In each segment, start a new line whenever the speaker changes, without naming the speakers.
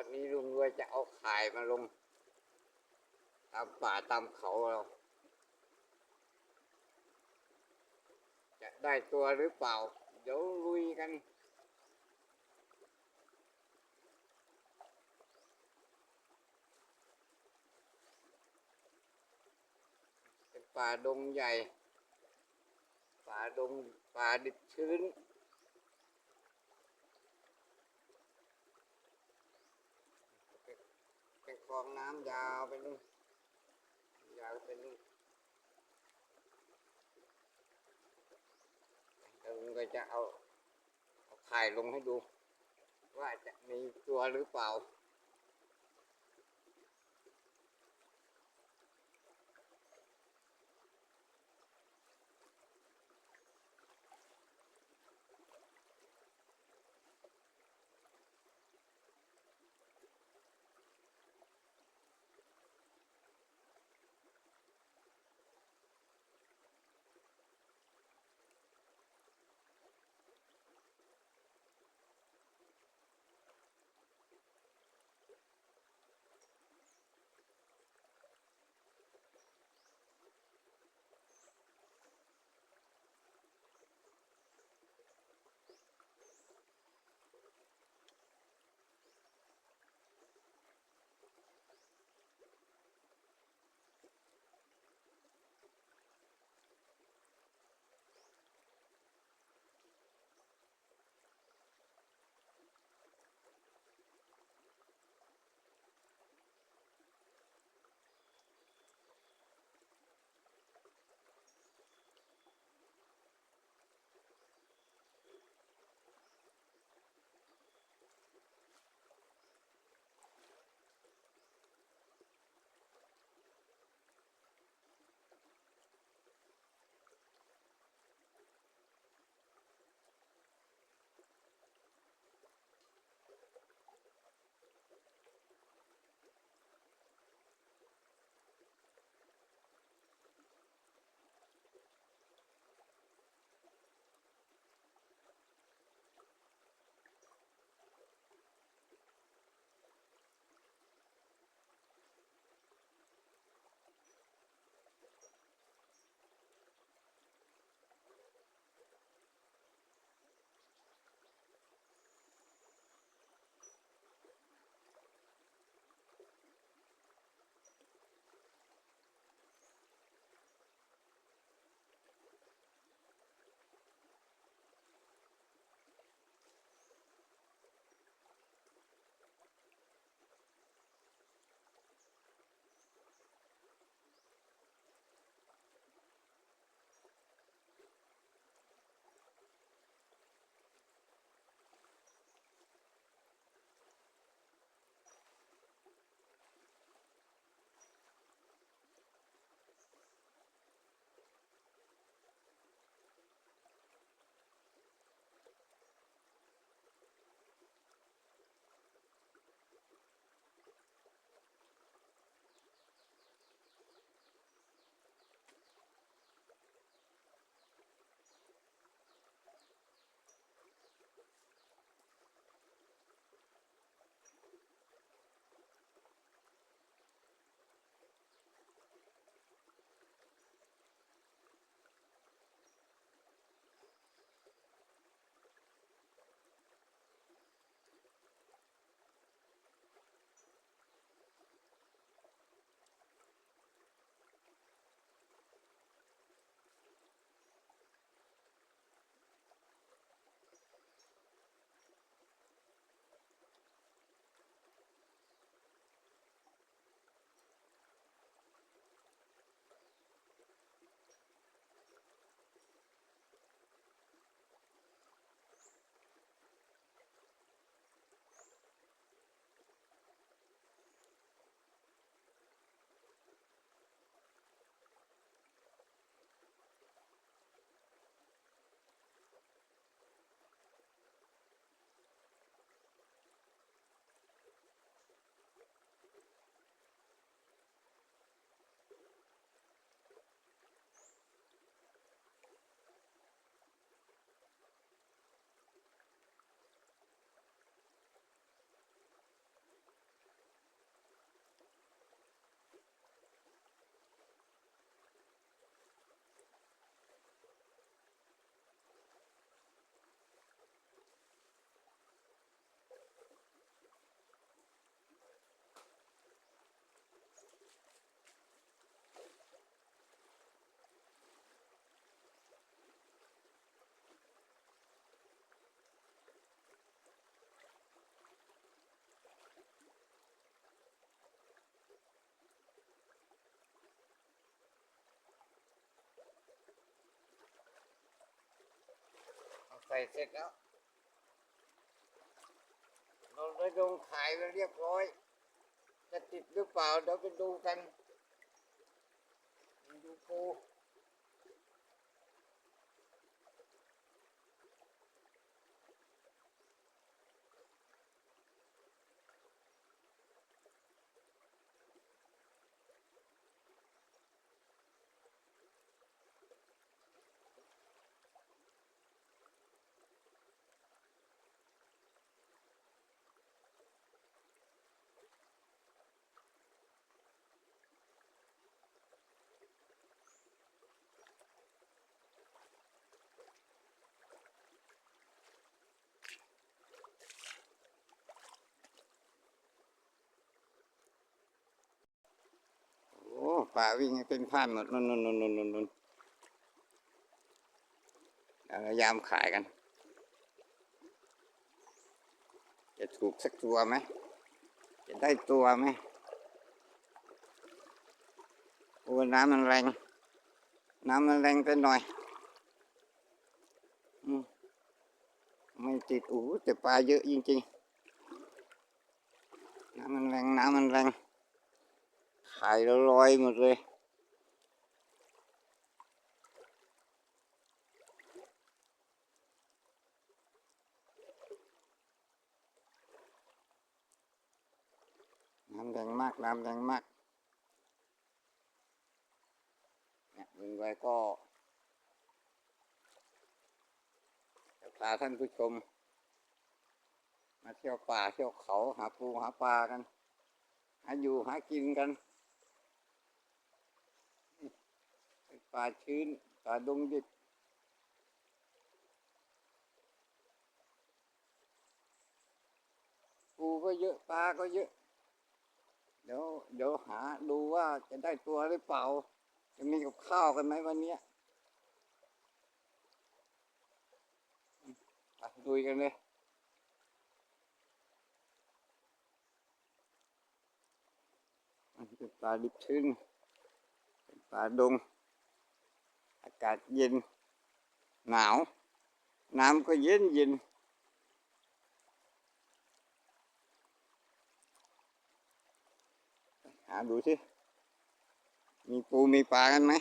วันนี้ลุงรวยจะเอาข่ายมาลงตามป่าตามเขาเรา จะได้ตัวหรือเปล่า เดี๋ยวลุยกัน เป็นป่าดงใหญ่ ป่าดงป่าดิบชื้น เป็น คลองน้ำยาวไปนู่นยาวไปนู่นลุงก็จะเอาเอาข่ายลงให้ดู ว่าจะมีตัวหรือเปล่า ส่เสร็จแล้วเราได้ลงขายไปเรียบร้อย จะติดหรือเปล่าเดี๋ยวไปดูกันดูปู โอ้ ป่าวิ่งให้เป็นพันหมดนุ่นนุ่นนุ่นนุ่นนุ่นนุ่นแล้วก็ยามขายกัน จะถูกสักตัวไหม จะได้ตัวไหมโอ้น้ำมันแรง น้ำมันแรงไปหน่อยอไม่ติดโอ้แต่ปลาเยอะจริงๆ น้ำมันแรง น้ำมันแรง ขายแล้วลอยหมดเลยน้ำแรงมาก น้ำแรงมากเนี่ยลุงไว้ก็จะพาท่านผู้ชม มาเที่ยวป่าเที่ยวเขาหาปูหาปลากัน หาอยู่หากินกันเป่าชื้น ป่าดงดิบปูก็เยอะปลาก็เยอะ เดี๋ยวเดี๋ยวหาดูว่าจะได้ตัวหรือเปล่า จะมีกับข้าวกันไหมวันนี้ดูกันเลยเป็นปลาดิบชื้นเป็นปลาดง อากาศเย็น หนาว น้ำก็เย็นเย็นหาดูสิมีปูมีปลากันไหม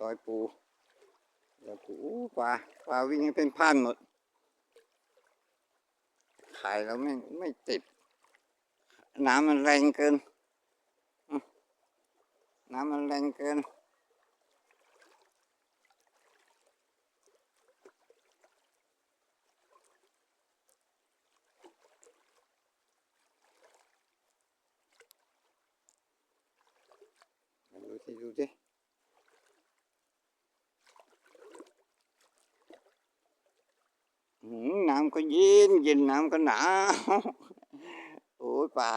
รอยปูเดี๋ยปูปลาปลาวิ่งเป็นพันหมดขายแล้วไม่ไม่ติด น้ำมันแรงเกิน น้ำมันแรงเกิน ดูสิดูสิน้ำก็เย็นเย็นน้ำก็หนาว โอ้ยป่า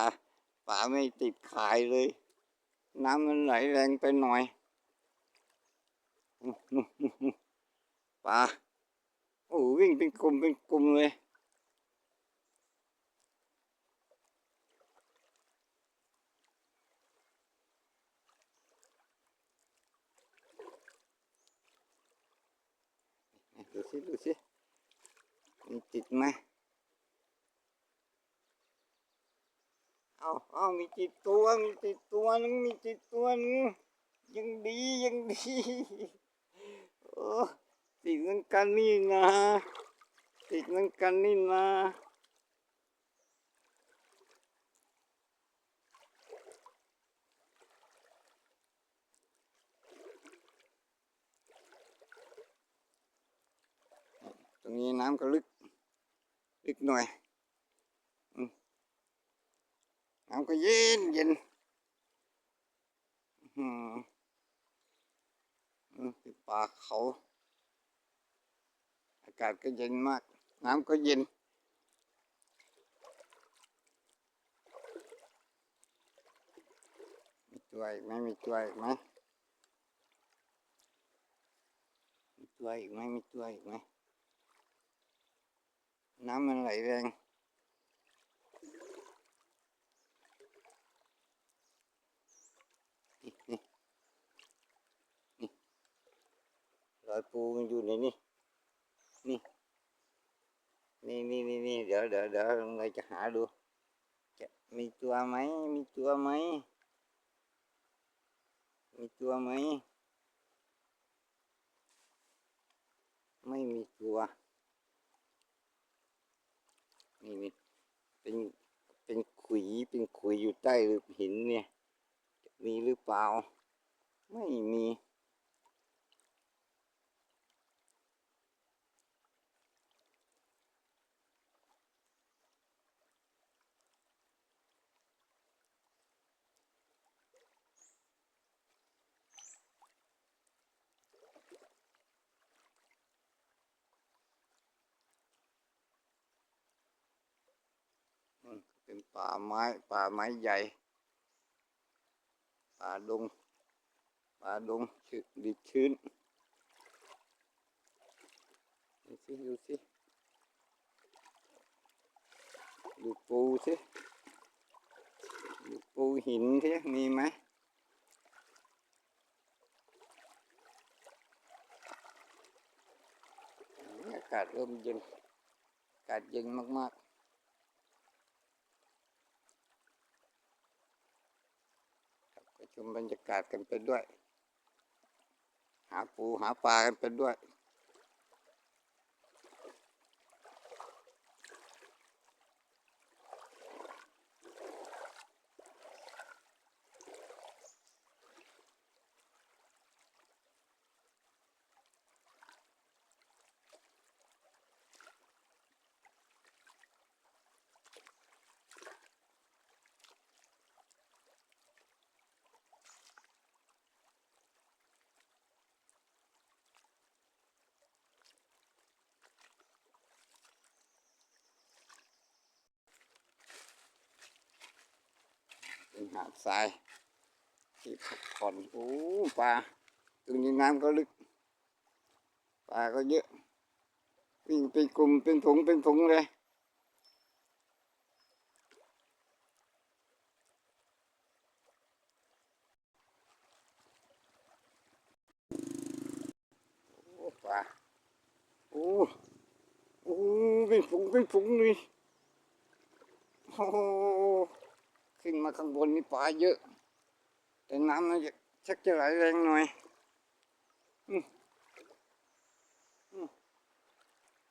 ป่าไม่ติดขายเลย น้ำมันไหลแรงไปหน่อยอื้ออื้ออื้ออื้อป่าโอ้วิ่งเป็นกลุ่มเป็นกลุ่มเลยดูสิดูสิมีติดไหม เอาเอามีติดตัวมีติดตัวนึงมีติดตัวนึงยังดียังดีโอ้ติดเหมือนกันนี่นะติดเหมือนกันนี่นะตรงนี้น้ำก็ลึก ลึกหน่อยอืม น้ำก็เย็นเย็นอืมอืมเป็นป่าเขา อากาศก็เย็นมาก น้ำก็เย็นมีตัวอีกไหมมีตัวอีกไหมมีตัวอีกไหมมีตัวอีกไหมน้ำมันไหลแรงนี่นี่นี่ รอยปูมันอยู่ในนี่นี่นี่นี่นี่นี่เดี๋ยวเดี๋ยวเดี๋ยวเราจะหาดู จะมีตัวไหมมีตัวไหมมีตัวไหม ไม่มีตัว นี่นี่เป็นเป็นขุยเป็นขุยอยู่ใต้หินเนี่ย มีหรือเปล่า ไม่มี อืมเป่าไม้ ป่าไม้ใหญ่ ป่าดง ป่าดงชื้นดิบชื้น ดูสิ ดูสิ ดูปูสิดูปูหินสิมีไหมอากาศเริ่มเย็น อากาศเย็นมาก ๆ ครับก็ ชมบรรยากาศกันไปด้วย หาปูหาปลากันไปด้วย หาดทรายที่พักผ่อนโอ้ปลาตรงนี้น้ำก็ลึกปลาก็เยอะวิ่งเป็นกลุ่มเป็นฝูงเป็นฝูงเลยโอ้ปลาโอ้โอ้เป็นฝูงเป็นฝูงเลยโอ้ ขึ้นมาข้างบนนี่ปลาเยอะ แต่น้ำมันจะชักจะไหลแรงหน่อย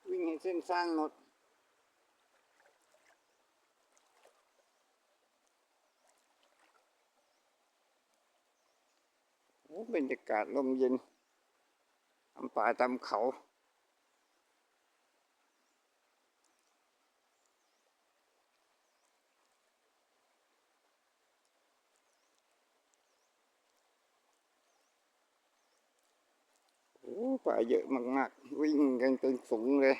วิ่งให้เส้นสร้างหมดโอ้บรรยากาศลมเย็นทำป่าตามเขา ป่าเยอะมากๆ วิ่งกันเป็นฝูงเลย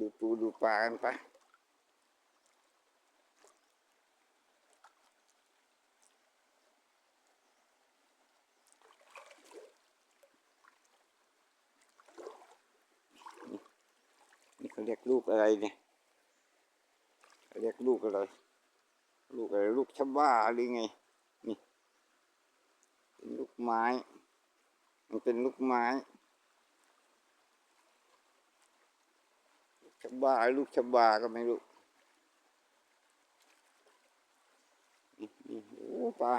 ดูปูดูปลากันไป นี่เขาเรียกลูกอะไร เนี่ยเรียกลูกอะไร ลูกอะไรลูกชบ้าหรือไง นี่เป็นลูกไม้ มันเป็นลูกไม้ชบ้าลูกชะบาก็ไม่รู้นี่นี่โอ้ปลา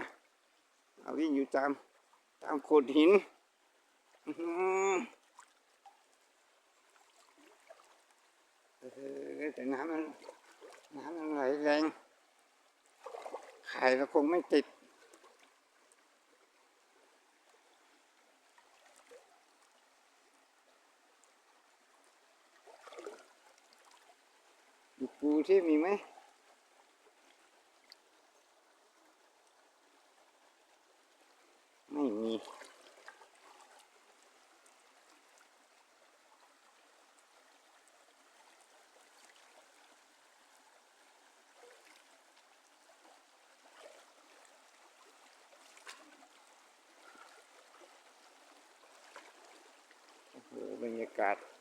เอาวิ่งอยู่ตาม ตามโขดหิน อือหือ เออ แต่น้ำมันน้ำมันไหลแรงไข่เราคงไม่ติดดูปูที่มีไหมมี บร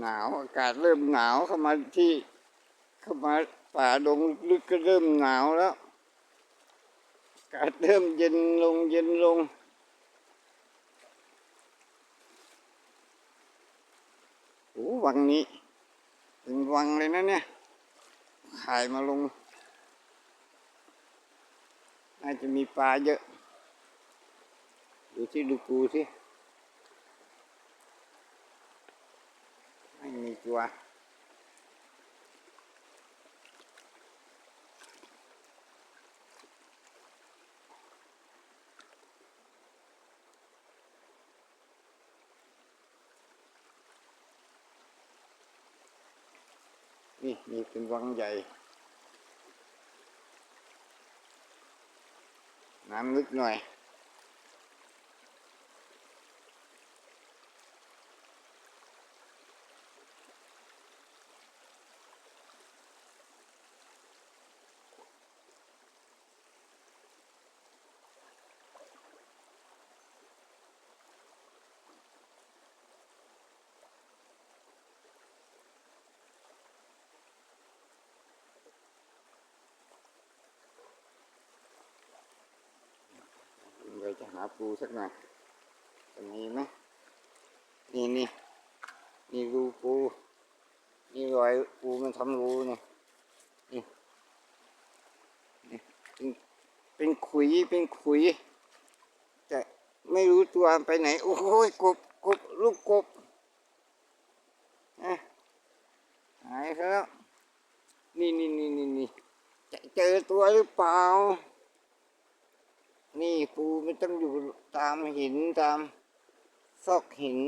หนาวอากาศเริ่มหนาวเข้ามาที่เข้ามาป่าดงลึกก็เริ่มหนาวแล้วอากาศเริ่มเย็นลงเย็นลงโอ้วังนี้เป็นวังเลยนะเนี่ยขายมาลง น่าจะมีปลาเยอะ ดูที่ดูปูสิ ไม่มีตัวนี่นี่เป็ หญ่น้ำลึกหน่อยเราจะหาปูสักหน่อยจะมีไหมนี่นี่นี่รูปูนี่รอยปูมันทำรูนี่นี่นี่เป็นเป็นขุยเป็นขุย แต่ไม่รู้ตัวไปไหน โอ้โหกบกบลูกกบหายแล้วนี่นี่นี่นี่นี่จะเจอตัวหรือเปล่า นี่ปูมันต้องอยู่ตามหินตามซอกหิน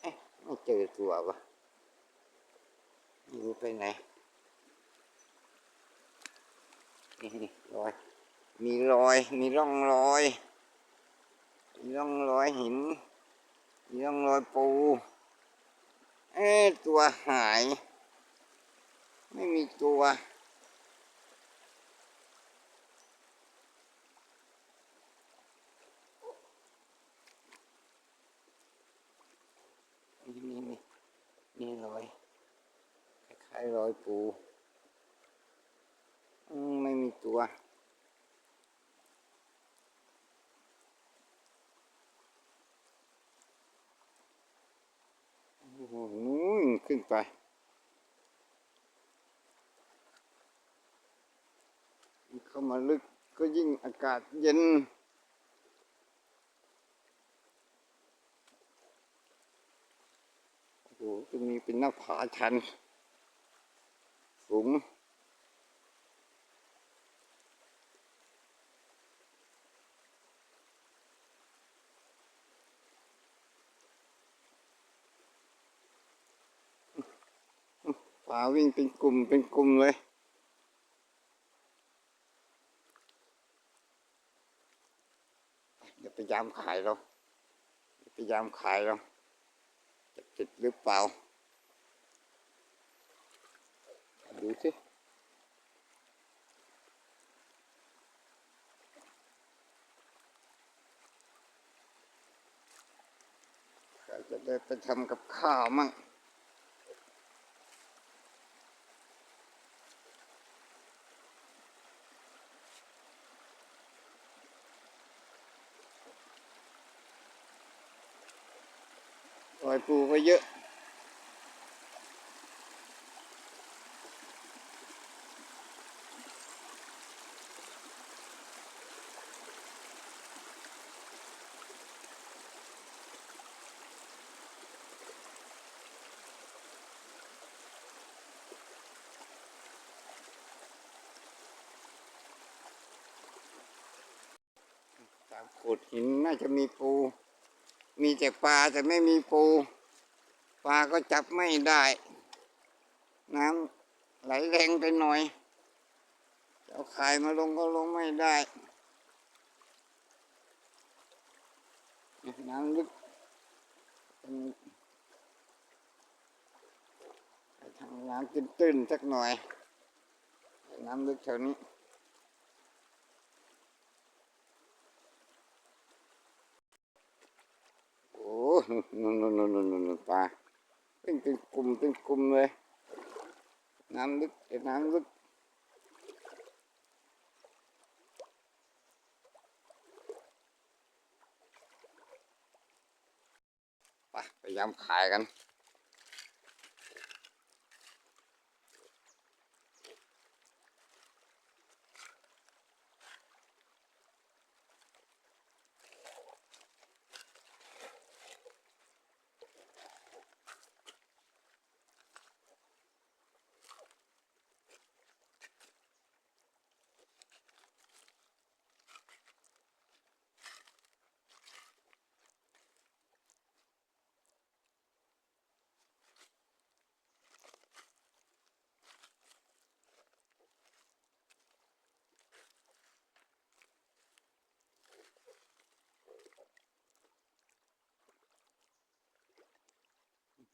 เอ๊ะไม่เจอตัววะไม่รู้ไปไหนนี่นี่รอย มีรอย มีร่องรอย มีร่องรอยหิน มีร่องรอยปู เอ๊ะตัวหาย ไม่มีตัว นี่นี่นี่ นี่รอยคล้ายๆรอยปูไม่มีตัวโอ้โหนู่นขึ้นไป เข้ามาลึกก็ยิ่งอากาศเย็น โอ้โหจะมีเป็นหน้าผาชัน สูง ป่าวิ่งเป็นกลุ่มเป็นกลุ่มเลยเดี๋ยวไปยามขายเราเดี๋ยวไปยามขายเราจะติดหรือเปล่า ดูสิจะได้ไปทำกับข้าวมั่งปล่อยปูไปเยอะ โขดหินน่าจะมีปู มีแต่ปลาแต่ไม่มีปู ปลาก็จับไม่ได้ น้ำไหลแรงไปหน่อยจะเอาขายมาลงก็ลงไม่ได้ น้ำลึกทางน้ำตื้นๆสักหน่อย น้ำลึกแถวนี้ โอ้ นู่นนู่นนู่นนู่นปลาเป็นเป็นกลุ่มเป็นกลุ่มเลย น้ำลึกแต่น้ำลึกไปพยายามขายกัน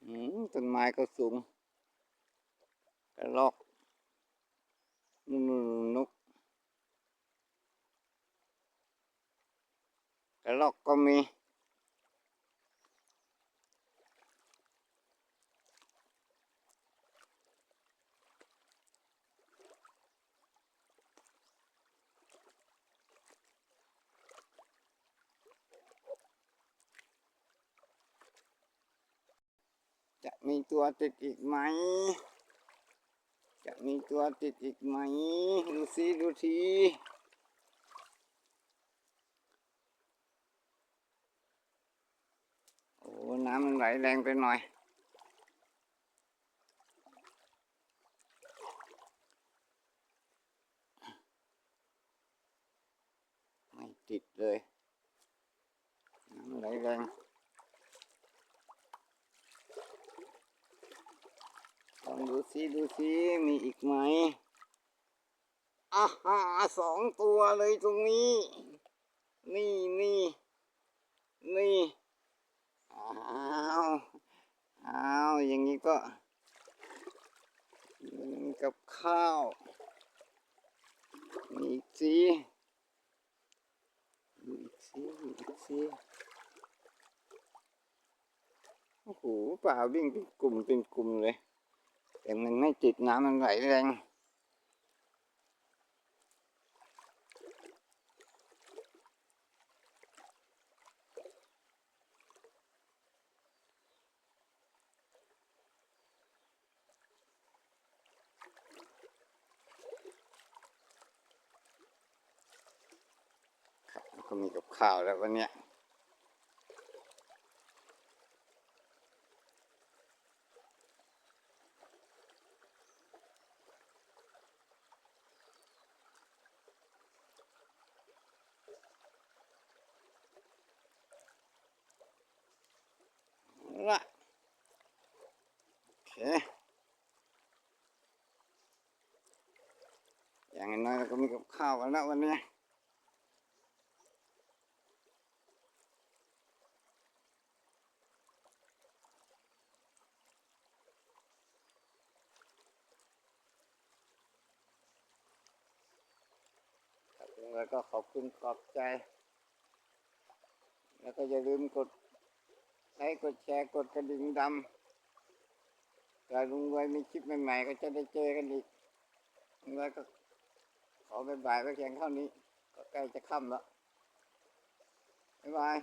อืม ต้นไม้ก็สูงกระลอกนุ่นนู่นนู่นนกกระลอกก็มี มีตัวติดอีกไหม จะมีตัวติดอีกไหม ดูสิดูทีโอ้น้ำมันไหลแรงไปหน่อยไม่ติดเลย น้ำไหลแรง ลองูสิมีอีกไหมอาฮะสองตัวเลยตรงนี้ นี่นี่นี่อ้าวอ้าวอย่างนี้ก็กับข้าวมีอีกสิดูอีกสิดูอีกสิโอ้โหป่าวิ่งเป็นกลุ่มเป็นกลุ่มเลย แต่มันไม่ติดน้ำมันไหลแรงครับก็มีกับข้าวแล้ววันเนี้ย ละโอเค อย่างน้อยเราก็มีกับข้าวกันแล้ววันนี้แล้วก็ขอบคุณขอบใจ แล้วก็อย่าลืมกดไลค์กดแชร์กดกระดิ่งดำถ้าลุงรวยมีคลิปใหม่ๆก็จะได้เจอกันอีกลุงรวยก็ ขอบ๊ายบายไว้เพียงเท่านี้ ก็ใกล้จะค่ำแล้วบ๊ายบาย